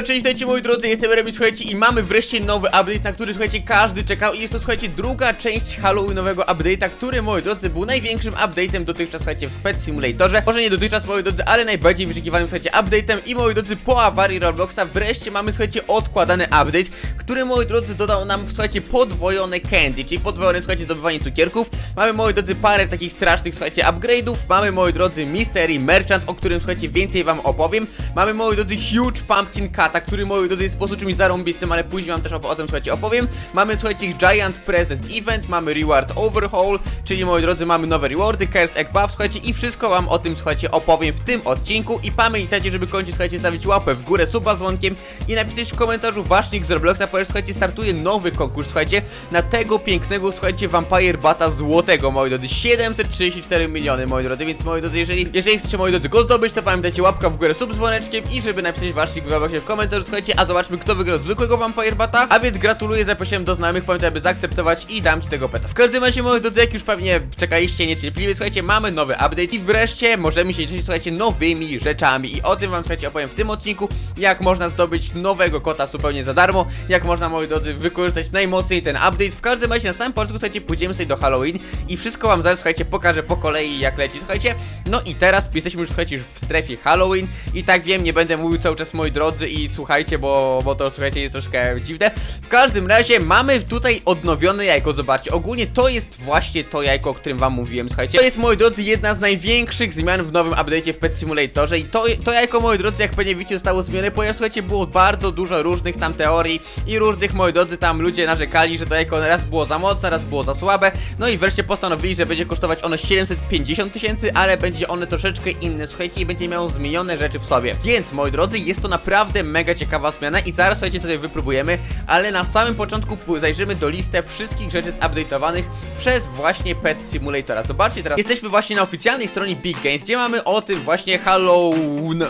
Halo, cześć, witajcie moi drodzy, jestem Remi, słuchajcie i mamy wreszcie nowy update, na który, słuchajcie, każdy czekał i jest to, słuchajcie, druga część Halloweenowego update'a, który, moi drodzy, był największym update'em dotychczas, słuchajcie, w Pet Simulatorze, może nie dotychczas, moi drodzy, ale najbardziej wyszukiwanym, słuchajcie, update'em i, moi drodzy, po awarii Robloxa wreszcie mamy, słuchajcie, odkładany update, który, moi drodzy, dodał nam, słuchajcie, podwojone candy, czyli podwojone, słuchajcie, zdobywanie cukierków, mamy, moi drodzy, parę takich strasznych, słuchajcie, upgrade'ów, mamy, moi drodzy, Mystery Merchant, o którym, słuchajcie, więcej wam opowiem, mamy, moi drodzy, Huge Pumpkin Kata, który, moi drodzy, jest w sposób czymś zarąbistym, ale później wam też o, o tym, słuchajcie, opowiem, mamy, słuchajcie, Giant Present Event, mamy Reward Overhaul, czyli, moi drodzy, mamy nowe rewardy, Cursed Egg Buff, słuchajcie, i wszystko wam o tym, słuchajcie, opowiem w tym odcinku. I pamiętajcie, żeby kończyć, słuchajcie, stawić łapę w górę, suba dzwonkiem i napisać w komentarzu wasz nick z Robloxa, ponieważ, słuchajcie, startuje nowy konkurs, słuchajcie, na tego pięknego, słuchajcie, Vampire Bata złotego, moi drodzy, 734 miliony, moi drodzy, więc, moi drodzy, jeżeli, jeżeli chcecie, moi drodzy, go zdobyć, to pamiętajcie, łapka w górę, sub dzwoneczkiem i żeby napisać wasz nick w Robloxie w komentarzu, słuchajcie, a zobaczmy, kto wygrał zwykłego Vampire Bata, a więc gratuluję, zaprosiłem do znajomych, pamiętaj, aby zaakceptować i dam ci tego peta. W każdym razie, moi drodzy, jak już pewnie czekaliście niecierpliwie, słuchajcie, mamy nowy update i wreszcie możemy się cieszyć, słuchajcie, nowymi rzeczami i o tym wam, słuchajcie, opowiem w tym odcinku, jak można zdobyć nowego kota zupełnie za darmo, jak można, moi drodzy, wykorzystać najmocniej ten update. W każdym razie, na samym początku, słuchajcie, pójdziemy sobie do Halloween i wszystko wam zaraz, słuchajcie, pokażę po kolei, jak leci, słuchajcie. No i teraz jesteśmy już, słuchajcie, już w strefie Halloween i tak wiem, nie będę mówił cały czas, moi drodzy, i słuchajcie, bo, bo to, słuchajcie, jest troszkę dziwne. W każdym razie, mamy tutaj odnowione jajko, zobaczcie, ogólnie to jest właśnie to jajko, o którym wam mówiłem, słuchajcie. To jest, moi drodzy, jedna z największych zmian w nowym update'cie w Pet Simulatorze i to, to jajko, moi drodzy, jak pewnie wiecie, zostało zmienione, ponieważ, słuchajcie, było bardzo dużo różnych tam teorii i różnych, moi drodzy, tam ludzie narzekali, że to jajko raz było za mocne, raz było za słabe, no i wreszcie postanowili, że będzie kosztować ono 750 tysięcy, ale będzie one troszeczkę inne, słuchajcie, i będzie miało zmienione rzeczy w sobie. Więc, moi drodzy, jest to naprawdę mega ciekawa zmiana i zaraz, słuchajcie, sobie wypróbujemy, ale na samym początku zajrzymy do listę wszystkich rzeczy zupdate'owanych przez właśnie Pet Simulatora. Zobaczcie, teraz jesteśmy właśnie na oficjalnej stronie Big Games, gdzie mamy o tym właśnie Halloween,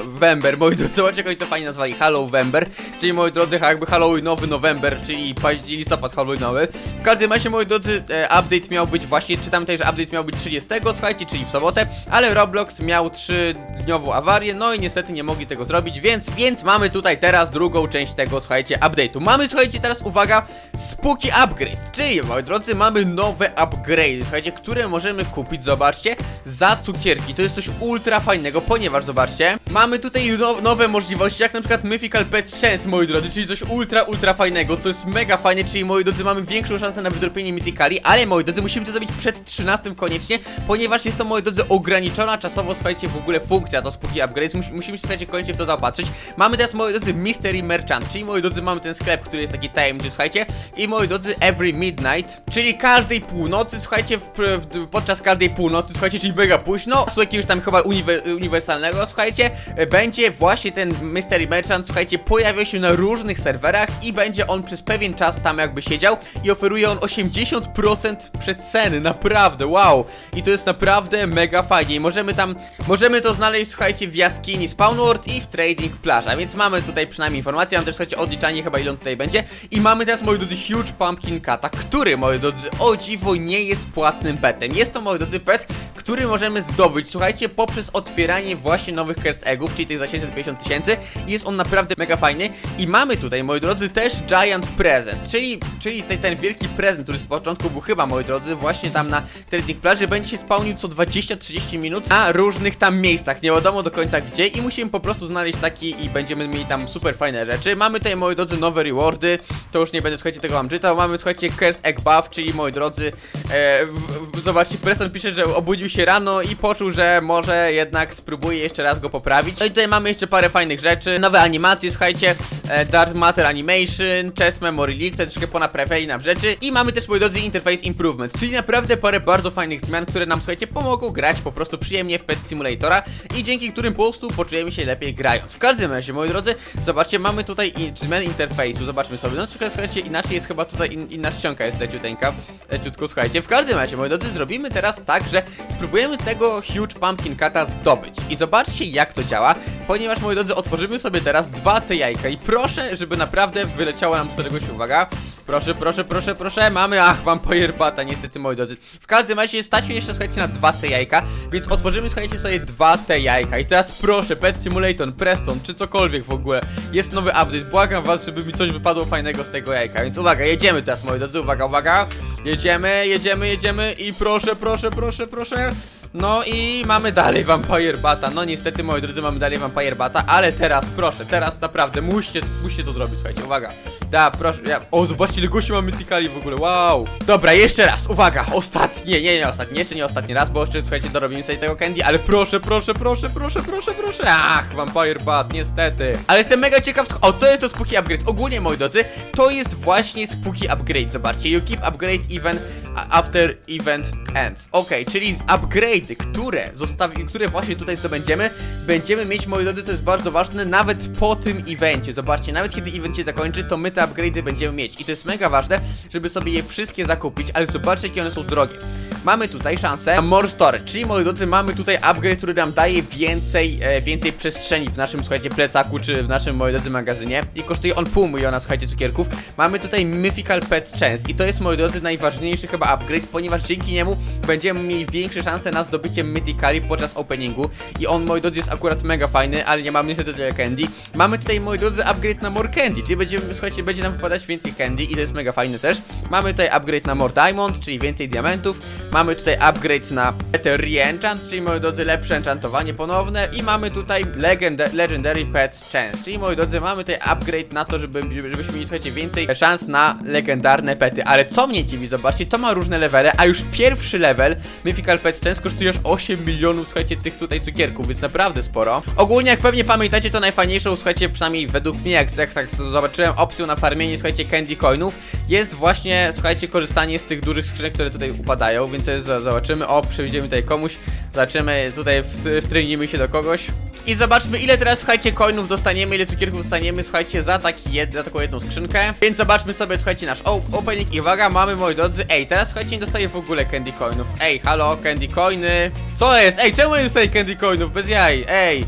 moi drodzy, zobaczcie, jak oni to fajnie nazwali, Hallowember, czyli, moi drodzy, jakby Halloweenowy November, czyli listopad Halloweenowy. W każdym razie, moi drodzy, e, update miał być właśnie, czytam tutaj, że update miał być 30, słuchajcie, czyli w sobotę, ale Roblox miał 3-dniową awarię, no i niestety nie mogli tego zrobić, więc, więc mamy tutaj teraz drugą część tego, słuchajcie, update'u. Mamy, słuchajcie, teraz, uwaga, Spooky Upgrade, czyli, moi drodzy, mamy nowe upgrade, słuchajcie, które możemy kupić, zobaczcie, za cukierki. To jest coś ultra fajnego, ponieważ, zobaczcie, mamy tutaj no, nowe możliwości, jak na przykład Mythical Pets Chance, moi drodzy, czyli coś ultra, ultra fajnego, co jest mega fajnie, czyli, moi drodzy, mamy większą szansę na wydropienie Mythicali, ale, moi drodzy, musimy to zrobić przed 13 koniecznie, ponieważ jest to, moi drodzy, ograniczona czasowo, słuchajcie, w ogóle funkcja, to Spooky Upgrade, Mus musimy się, słuchajcie, koniecznie w to zaopatrzyć. Mamy teraz, moi drodzy, Mystery Merchant, czyli, moi drodzy, mamy ten sklep, który jest taki tajemniczy, słuchajcie, i, moi drodzy, Every Midnight, czyli każdej północy, słuchajcie, w, w, podczas każdej północy, słuchajcie, czyli mega późno, słuchajcie, już tam chyba uniwer, uniwersalnego, słuchajcie, będzie właśnie ten Mystery Merchant, słuchajcie, pojawia się na różnych serwerach i będzie on przez pewien czas tam jakby siedział i oferuje on 80% przeceny, naprawdę, wow! I to jest naprawdę mega fajnie. I możemy tam, możemy to znaleźć, słuchajcie, w jaskini Spawn World i w Trading Plaza, więc mamy tutaj przynajmniej informację, mam też, słuchajcie, odliczanie chyba ile on tutaj będzie. I mamy teraz, moi drodzy, Huge Pumpkin Kata, który, moi drodzy, o dziwo nie jest płatnym petem, jest to, moi drodzy, pet, który możemy zdobyć, słuchajcie, poprzez otwieranie właśnie nowych Cursed Eggów, czyli tych za 750 tysięcy jest on naprawdę mega fajny. I mamy tutaj, moi drodzy, też Giant Present, czyli, czyli te, ten wielki prezent, który z początku był chyba, moi drodzy, właśnie tam na Trading Plaży. Będzie się spełnił co 20-30 minut na różnych tam miejscach, nie wiadomo do końca gdzie i musimy po prostu znaleźć taki i będziemy mieli tam super fajne rzeczy. Mamy tutaj, moi drodzy, nowe rewardy, to już nie będę, słuchajcie, tego wam czytał, mamy, słuchajcie, Cursed Egg Buff, czyli, moi drodzy, e, w, w, zobaczcie, Preston pisze, że obudził się rano i poczuł, że może jednak spróbuje jeszcze raz go poprawić. No i tutaj mamy jeszcze parę fajnych rzeczy, nowe animacje, słuchajcie, e, Dark Matter Animation, Chest Memory Leak, to troszkę ponaprawiali nam rzeczy i mamy też, moi drodzy, Interface Improvement, czyli naprawdę parę bardzo fajnych zmian, które nam, słuchajcie, pomogą grać po prostu przyjemnie w Pet Simulatora i dzięki którym po prostu poczujemy się lepiej grając. W każdym razie, moi drodzy, zobaczcie, mamy tutaj zmianę interfejsu, zobaczmy sobie, no troszkę, słuchajcie, inaczej jest chyba tutaj, in, inna ściąga jest leciuteńka, leciutko, słuchajcie. W każdym razie, moi drodzy, zrobimy teraz tak, że spróbujemy tego Huge Pumpkin Kata zdobyć. I zobaczcie, jak to działa, ponieważ, moi drodzy, otworzymy sobie teraz dwa te jajka i proszę, żeby naprawdę wyleciała nam z czegoś, uwaga, Proszę, proszę, proszę, proszę, mamy, ach, Vampire Bata, niestety, moi drodzy. W każdym razie stać mnie jeszcze, słuchajcie, na dwa te jajka, więc otworzymy, słuchajcie, sobie dwa te jajka. I teraz proszę, Pet Simulator, Preston, czy cokolwiek w ogóle, jest nowy update, błagam was, żeby mi coś wypadło fajnego z tego jajka, więc uwaga, jedziemy teraz, moi drodzy, uwaga, uwaga, jedziemy, jedziemy, jedziemy i proszę, proszę, proszę, proszę. No i mamy dalej Vampire Bata. No niestety, moi drodzy, mamy dalej Vampire Bata, ale teraz, proszę, teraz naprawdę musicie, musicie to zrobić, słuchajcie, uwaga. Da, proszę, ja... O, zobaczcie, ile gości mamy Tikali w ogóle, wow. Dobra, jeszcze raz, uwaga, ostatnie, nie, nie ostatni, jeszcze nie ostatni raz, bo jeszcze, słuchajcie, dorobimy sobie tego candy, ale proszę, proszę, proszę, proszę, proszę, proszę. Ach, Vampire Bat, niestety. Ale jestem mega ciekaw, o, to jest to Spooky Upgrade. Ogólnie, moi drodzy, to jest właśnie Spooky Upgrade, zobaczcie, you keep upgrade even after event ends. Okej, czyli upgrade'y, które zostawi, które właśnie tutaj zdobędziemy, będziemy mieć, moi drodzy, to jest bardzo ważne, nawet po tym evencie. Zobaczcie, nawet kiedy event się zakończy, to my te upgrade'y będziemy mieć. I to jest mega ważne, żeby sobie je wszystkie zakupić, ale zobaczcie, jakie one są drogie. Mamy tutaj szansę na More Storage, czyli moi drodzy, mamy tutaj upgrade, który nam daje więcej, e, więcej przestrzeni w naszym, słuchajcie, plecaku, czy w naszym, moi drodzy, magazynie i kosztuje on pół miliona, słuchajcie, cukierków. Mamy tutaj Mythical Pets Chance i to jest, moi drodzy, najważniejszy chyba upgrade, ponieważ dzięki niemu będziemy mieli większe szanse na zdobycie Mythicali podczas openingu i on, moi drodzy, jest akurat mega fajny, ale nie mamy niestety tyle candy. Mamy tutaj, moi drodzy, upgrade na More Candy, czyli będziemy, słuchajcie, będzie nam wypadać więcej candy i to jest mega fajne też. Mamy tutaj upgrade na More Diamonds, czyli więcej diamentów. Mamy tutaj upgrade na Better Re-Enchant, czyli moi drodzy lepsze enchantowanie ponowne. I mamy tutaj Legenda Legendary Pets Chance, czyli moi drodzy mamy tutaj upgrade na to, żeby, żebyśmy mieli słuchajcie więcej szans na legendarne pety, ale co mnie dziwi, zobaczcie, to ma różne levele, a już pierwszy level Mythical Pets Chance kosztuje aż 8 milionów, słuchajcie, tych tutaj cukierków, więc naprawdę sporo. Ogólnie, jak pewnie pamiętacie, to najfajniejszą, słuchajcie, przynajmniej według mnie, jak, jak tak zobaczyłem opcją na farmienie, słuchajcie, candy coinów, jest właśnie, słuchajcie, korzystanie z tych dużych skrzynek, które tutaj upadają, więc sobie za- zobaczymy, o, przewidzimy tutaj komuś, zobaczymy, tutaj w- wtrynijmy się do kogoś. I zobaczmy ile teraz, słuchajcie, coinów dostaniemy, ile cukierków dostaniemy, słuchajcie, za, taki jed, za taką jedną skrzynkę. Więc zobaczmy sobie, słuchajcie, nasz opening i uwaga, mamy, moi drodzy, ej, teraz, słuchajcie, nie dostaję w ogóle candy coinów. Ej, halo, candy coiny. Co jest? Ej, czemu nie dostaję candy coinów? Bez jaj, ej.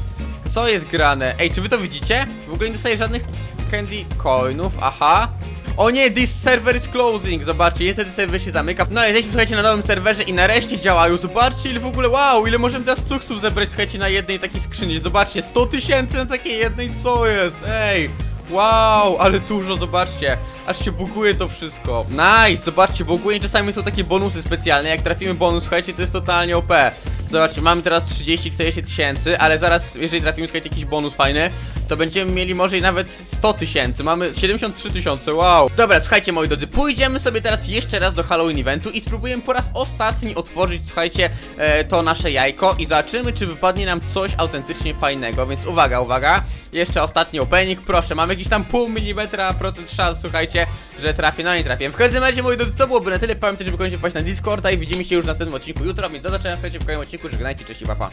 Co jest grane? Ej, czy wy to widzicie? W ogóle nie dostaję żadnych candy coinów, aha. O nie, this server is closing, zobaczcie, niestety serwer się zamyka. No jesteśmy, słuchajcie, na nowym serwerze i nareszcie działają. Zobaczcie, ile w ogóle, wow, ile możemy teraz cuksów zebrać, słuchajcie, na jednej takiej skrzyni. Zobaczcie, 100 tysięcy na takiej jednej, co jest, ej Wow, ale dużo, zobaczcie. Aż się buguje to wszystko. Nice, zobaczcie, ogólnie czasami są takie bonusy specjalne. Jak trafimy bonus, słuchajcie, to jest totalnie OP Zobaczcie, mamy teraz 30-40 tysięcy Ale zaraz, jeżeli trafimy, słuchajcie, jakiś bonus fajny To będziemy mieli może i nawet 100 tysięcy Mamy 73 tysiące, wow Dobra, słuchajcie, moi drodzy, pójdziemy sobie teraz jeszcze raz do Halloween eventu I spróbujemy po raz ostatni otworzyć, słuchajcie, e, to nasze jajko I zobaczymy, czy wypadnie nam coś autentycznie fajnego Więc uwaga, uwaga Jeszcze ostatni opening, proszę, mamy jakiś tam pół milimetra procent szans, słuchajcie, że trafię, no nie trafię. W każdym razie, moi drodzy, to byłoby na tyle. Pamiętajcie, żeby koniecznie wpaść na Discorda i widzimy się już w następnym odcinku jutro, więc do zobaczenia, w kolejnym odcinku. Żegnajcie, cześć i papa.